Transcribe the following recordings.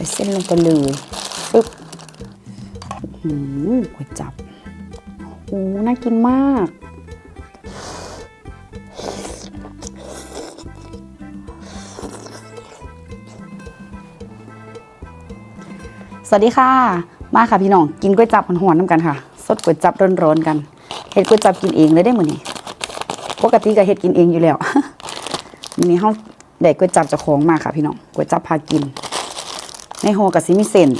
ส่เส้นลงไปเลยปึ๊บหืมก๋วยจับโอ้น่ากินมาก สวัสดีค่ะ มาค่ะพี่น้อง กินก๋วยจับหอนๆน้ำกันค่ะ สดก๋วยจับร้อนๆกันเฮ็ดก๋วยจับกินเองเลยได้มื้อนี้ปกติก็เฮ็ดกินเองอยู่แล้วมื้อนี้เฮาได้ก๋วยจับจากของมาค่ะพี่น้องก๋วยจับพากิน ในห่อก็สิมีเส้น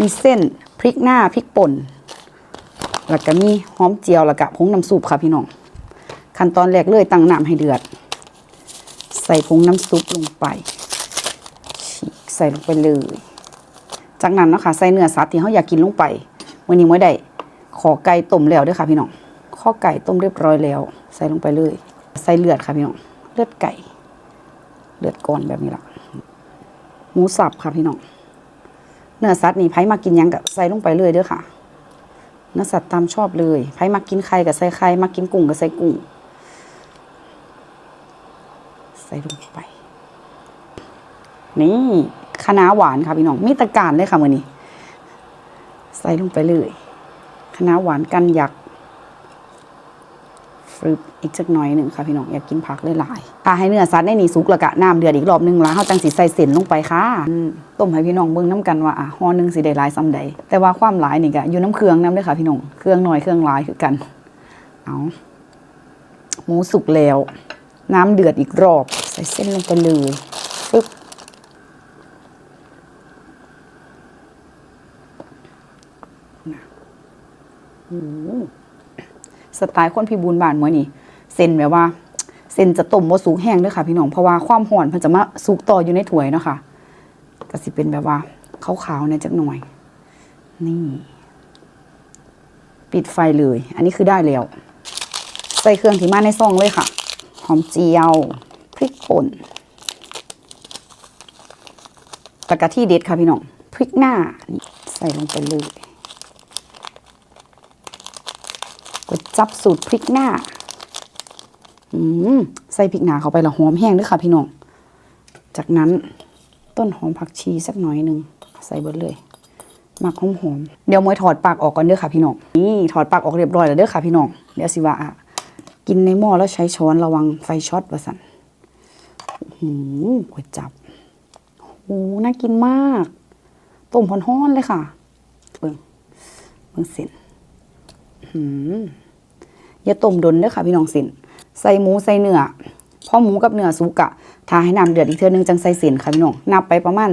มีเส้นพริกหน้าพริกป่นแล้วก็มีหอมเจียวแล้วก็ผงน้ำซุปค่ะพี่น้อง ขั้นตอนแรกเลยตั้งน้ำให้เดือด ใส่ผงน้ำซุปลงไปฉีกใส่ลงไปเลย จากนั้นเนาะค่ะใส่เนื้อสัตว์ที่เขาอยากกินลงไปวันนี้ไม่ได้ขอไก่ต้มแล้วด้วยค่ะพี่น้องข้อไก่ต้มเรียบร้อยแล้ว ใส่ลงไปเลย ใส่เลือดค่ะพี่น้องเลือดไก่ เลือดก้อนแบบนี้ละ หมูสับค่ะพี่น้องเนื้อสัตว์นี่ไผมากินยังกับใส่ลงไปเลยเด้อค่ะ เนื้อสัตว์ตามชอบเลยไผมากินไข่กับใส่ไข่มากินกุ้งกับใส่กุ้ง ใส่ลงไป นี่คะน้าหวานค่ะพี่น้องมีตะการเลยค่ะมือนี้ ใส่ลงไปเลยคะน้าหวานกันยักษ์ ฟรึบอีกจักหน่อยหนึ่งค่ะพี่น้องอยากกินผักหลายๆถ้าให้เนื้อสัตว์ในนี่สุกแล้วก็น้ำเดือดอีกรอบหนึงแล้วเฮาจังสิใส่เส้นลงไปค่ะต้มให้พี่น้องเบิ่งน้ำกันว่าอะห่อหนึงสิได้หลายซ้ำใดแต่ว่าความหลายนี่ก็อยู่น้ำเครื่องน้ำด้อค่ะพี่น้องเครื่องหน่อยเครื่องหลายคือกันเอาหมูสุกแล้ว น้ำเดือดอีกรอบ ใส่เส้นลงไปเลยฟึบ สไตล์คนพิบูลบานมื้อนี้เส้นแบบว่า เส้นจะต้มบ่สุกแห้งเด้อค่ะ พี่น้องเพราะว่าความร้อนเพิ่นจะมาสุกต่ออยู่ในถ้วยเนาะค่ะก็สิเป็นแบบว่าขาวๆเนี่ยจักหน่อย นี่ ปิดไฟเลย อันนี้คือได้แล้ว ใส่เครื่องที่มาในซองเลยค่ะ หอมเจียว พริกป่นตะกะที่เด็ดค่ะพี่น้อง พริกหน้า ใส่ลงไปเลย ก๋วยจับสูตรพริกหน้า อืมใส่พริกหนาเข้าไปละหอมแห้งด้วยค่ะพี่น้อง จากนั้นต้นหอมผักชีสักหน่อยหนึ่งใส่เบิดเลยหมักหอมหอมเดี๋ยวมวยถอดปากออกก่อนเด้อค่ะพี่น้องนี่ถอดปากออกเรียบร้อยแล้วเด้อค่ะพี่น้องเดี๋ยวสิว่าอะกินในหม้อแล้วใช้ช้อนระวังไฟช็อตว่าสันหืมก๋วยจับโอ้น่ากินมากต้มพอนๆเลยค่ะเบิ่งเบิ่งเส้น อย่าต้มดนเด้อค่ะพี่น้องสินใส่หมูใส่เนื้อพอหมูกับเนื้อสุกอะทาให้น้ำเดือดอีกเทื่อนึงจังใส่ส้นค่ะพี่น้องนับไปประมาณ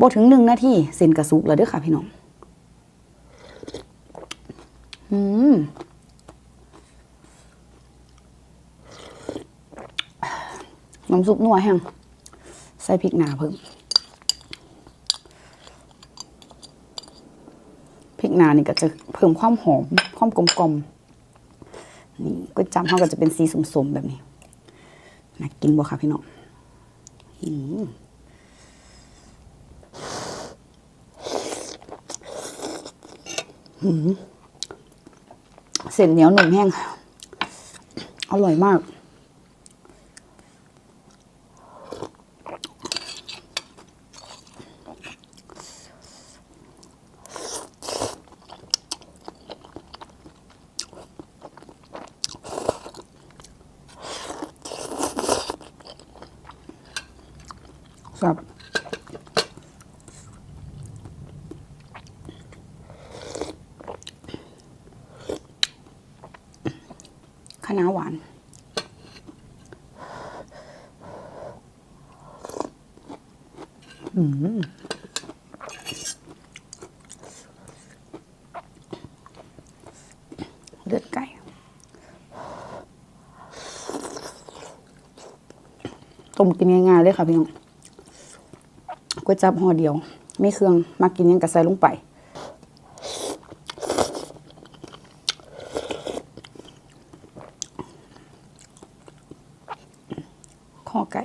บ่ถึงหนึ่งนาทีส้นกระสุกแล้วเด้อค่ะพี่น้องอืมน้ำซุปนัวแห้งใส่พริกหนาเพิ่มพริก หนานี่ก็จะเพิ่มความหอมความกลมกลมๆนี่ก๋วยจั๊บเขาก็จะเป็นสีสมๆแบบนี้น่ากินบ่คะพี่น้องอืมอืมเส้นเหนียวหนุ่มแห้ง อร่อยมาก ครับคะน้าหวาน อืมเลือดไก่ต้มกินง่ายๆเลยค่ะพี่น้อง ก๋วยจับห่อเดียว ไม่เครื่องมากินยังกระใส่ลงไป ข้อไก่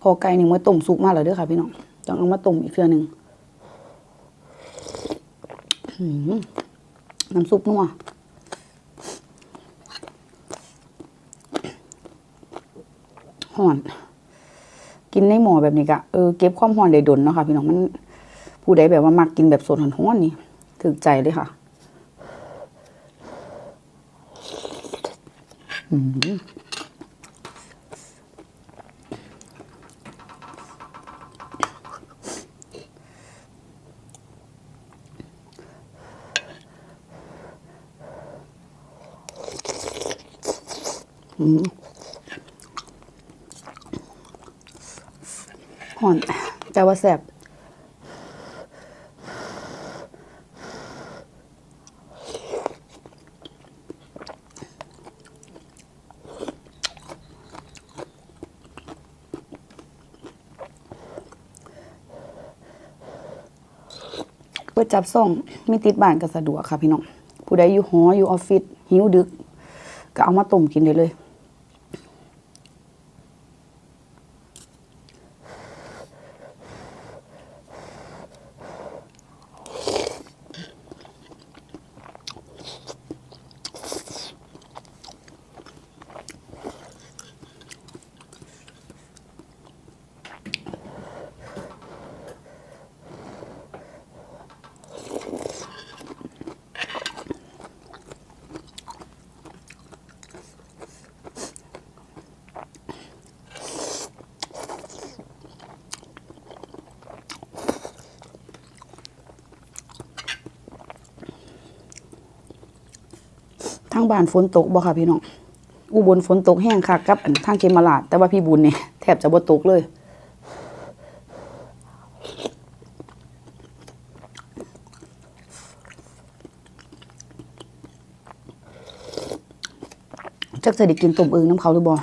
พอไก่นี่มาต้มสุกมาแล้วเด้อค่ะพี่น้อง ต้องเอามาตุ่มอีกเทื่อหนึ่งน้ำซุปนัวหอน กินในหม้อแบบนี้กะเออเก็บความหอนได้ดนเนาะค่ะพี่น้องมันผู้ใดแบบว่ามักกินแบบสดหอนหอนนี่ถึกใจเลยค่ะอืม หอนแต่ว่าแซ่บเปิดจับส่งไมีติดบ้านก็สะดวกค่ะพี่น้อง ผู้ใดอยู่หออยู่ออฟฟิศหิวดึก ก็เอามาต้มกินได้เลย ทางบ้านฝนตกบ่ค่ะพี่น้องอุบลฝนตกแห้งค่ะกับอันทางเคมาลาด แต่ว่าพี่บุญเนี่ยแทบจะบ่ตกเลยจักจะได้กินต้มอึงน้ำเขาหรือบ่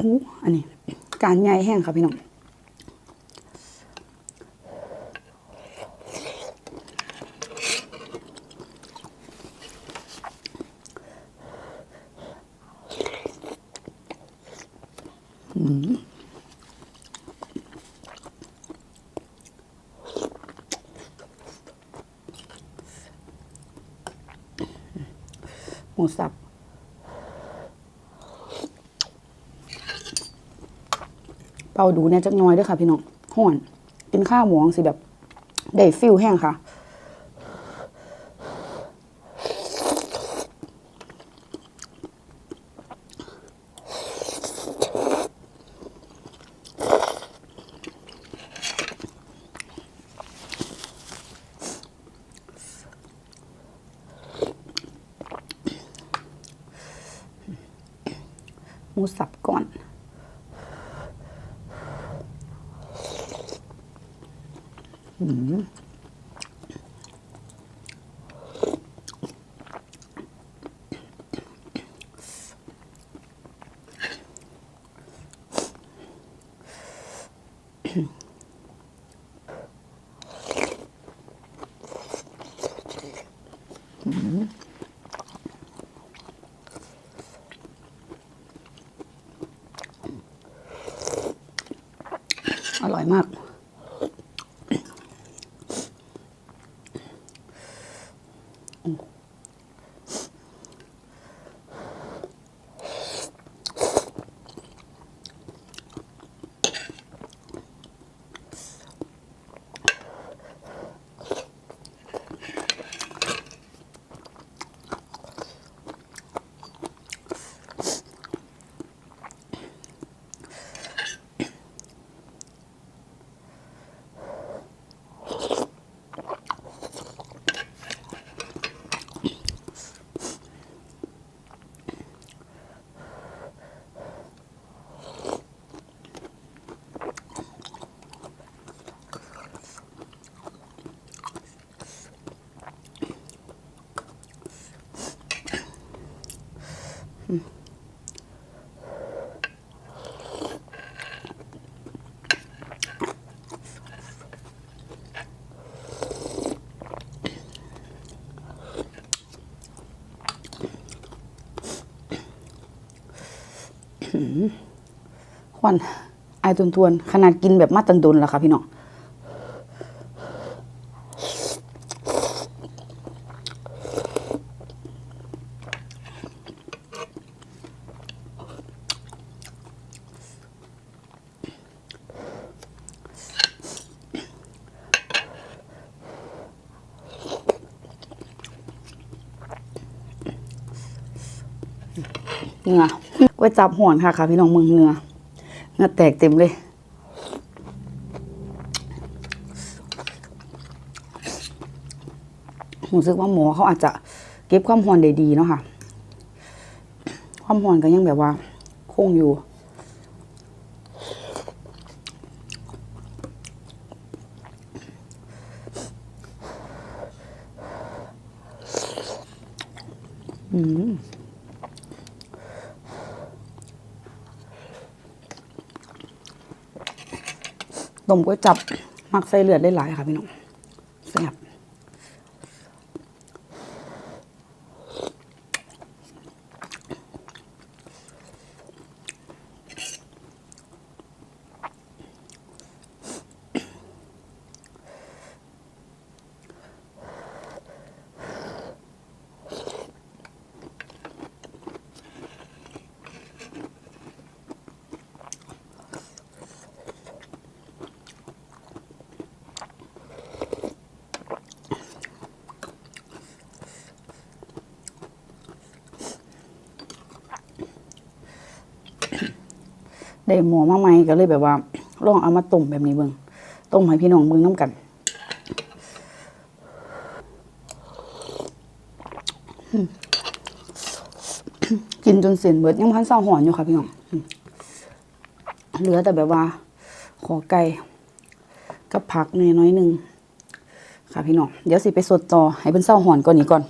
อู้อันนี้ การใหญ่แห้งค่ะพี่น้องหมูสับ เป่าดูเนี่ยจักน้อยด้วยค่ะ พี่น้องห่อนกินข้าวหมองสิแบบได้ฟิลแห้งค่ะ หมูสับก่อน อร่อยมาก อ ควันไอายทวนๆขนาดกินแบบมาตันดนแล้วค่ะพี่น้องเหงือ ว้จับห่วนค่ะค่ะ พี่น้องมึงเหงือเหงือแตกเต็มเลยรู้สึกว่าหมอเขาอาจจะเก็บความหอนได้ดีเนาะค่ะ ความหอนก็ยังแบบว่าคงอยู่ อืม ต้มก๋วยจับมักใส่เลือดได้หลายค่ะพี่น้องแซ่บ ได้หมอมาใหม่ก็เลยแบบว่าลองเอามาต้มแบบนี้เบิ่งต้มให้พี่น้องเบิ่งน้ำกันกินจนเส้นเบิดยังพันเศร้าหอนอยู่ค่ะพี่น้องเหลือแต่แบบว่า ขอไก่กับผักน่อยน้อยหนึ่งค่ะพี่น้องเดี๋ยวสิไปสดต่อให้เป็นเศร้าหอนก่อนนี้ก่อน